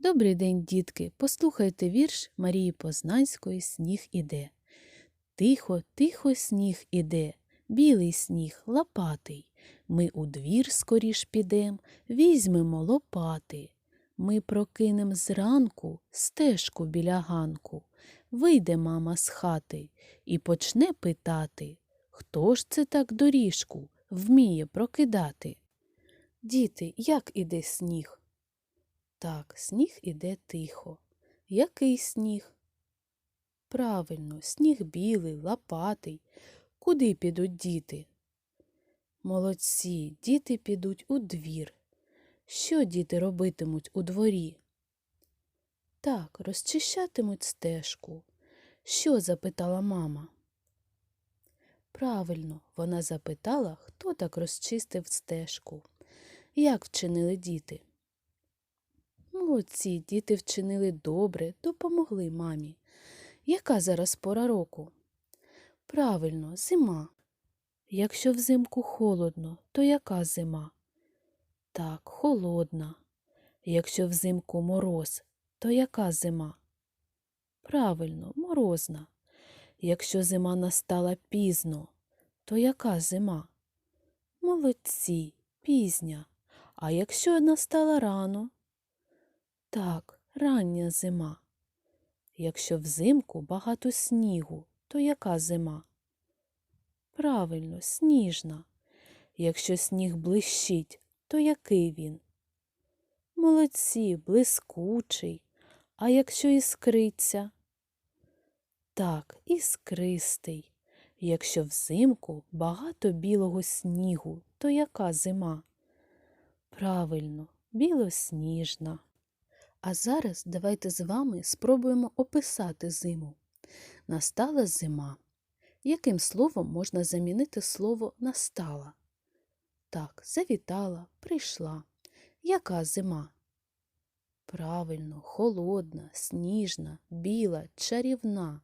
Добрий день, дітки! Послухайте вірш Марії Познанської Сніг іде. Тихо, тихо сніг іде, білий сніг лопатий. Ми у двір скоріш підем, візьмемо лопати. Ми прокинем зранку стежку біля ганку. Вийде мама з хати і почне питати, хто ж це так доріжку вміє прокидати? Діти, як іде сніг? Так, сніг іде тихо. Який сніг? Правильно, сніг білий, лопатий. Куди підуть діти? Молодці, діти підуть у двір. Що діти робитимуть у дворі? Так, розчищатимуть стежку. Що запитала мама? Правильно, вона запитала, хто так розчистив стежку. Як вчинили діти? Молодці, діти вчинили добре, допомогли мамі. Яка зараз пора року? Правильно, зима. Якщо взимку холодно, то яка зима? Так, холодна. Якщо взимку мороз, то яка зима? Правильно, морозна. Якщо зима настала пізно, то яка зима? Молодці, пізня. А якщо настала рано? Так, рання зима. Якщо взимку багато снігу, то яка зима? Правильно, сніжна. Якщо сніг блищить, то який він? Молодці, блискучий. А якщо іскриться? Так, іскристий. Якщо взимку багато білого снігу, то яка зима? Правильно, білосніжна. А зараз давайте з вами спробуємо описати зиму. Настала зима. Яким словом можна замінити слово настала? Так, завітала, прийшла. Яка зима? Правильно, холодна, сніжна, біла, чарівна.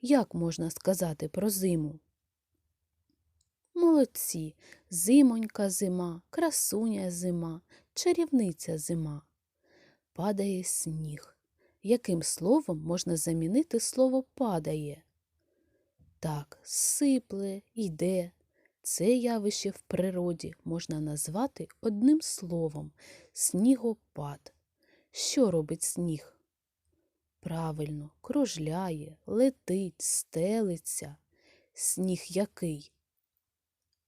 Як можна сказати про зиму? Молодці, зимонька зима, красуня зима, чарівниця зима. Падає сніг. Яким словом можна замінити слово падає? Так, сипле, йде. Це явище в природі можна назвати одним словом снігопад. Що робить сніг? Правильно, кружляє, летить, стелиться. Сніг який?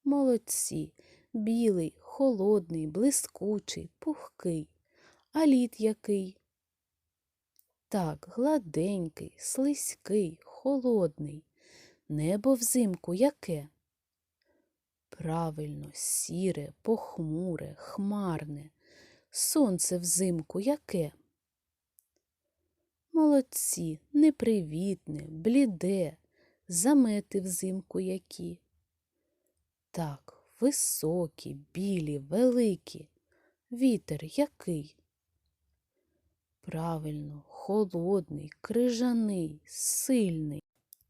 Молодці, білий, холодний, блискучий, пухкий. А лід який? Так, гладенький, слизький, холодний. Небо взимку яке? Правильно, сіре, похмуре, хмарне. Сонце взимку яке? Молодці, непривітне, бліде, замети взимку які. Так, високі, білі, великі. Вітер який? Правильно, холодний, крижаний, сильний.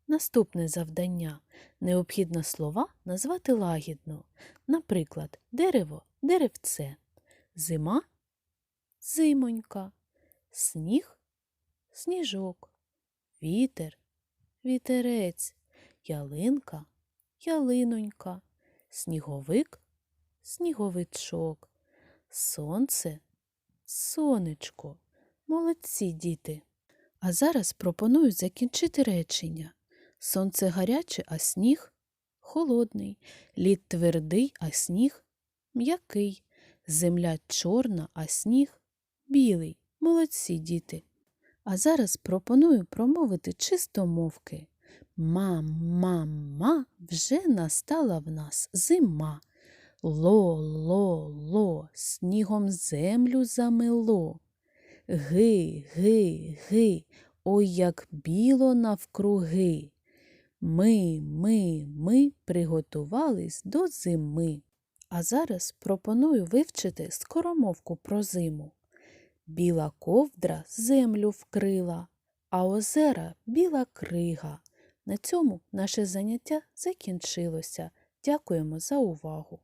Наступне завдання. Необхідно слова назвати лагідно. Наприклад, дерево деревце, зима зимонька, сніг сніжок, вітер вітерець, ялинка ялинонька, сніговик сніговичок, сонце сонечко. Молодці діти. А зараз пропоную закінчити речення. Сонце гаряче, а сніг холодний, лід твердий, а сніг м'який, земля чорна, а сніг білий. Молодці діти. А зараз пропоную промовити чистомовки. Ма-ма-ма, вже настала в нас зима. Ло-ло-ло, снігом землю замело. Ги, ги, ги, ой як біло навкруги. Ми, ми, ми приготувались до зими. А зараз пропоную вивчити скоромовку про зиму. Біла ковдра землю вкрила, а озера біла крига. На цьому наше заняття закінчилося. Дякуємо за увагу!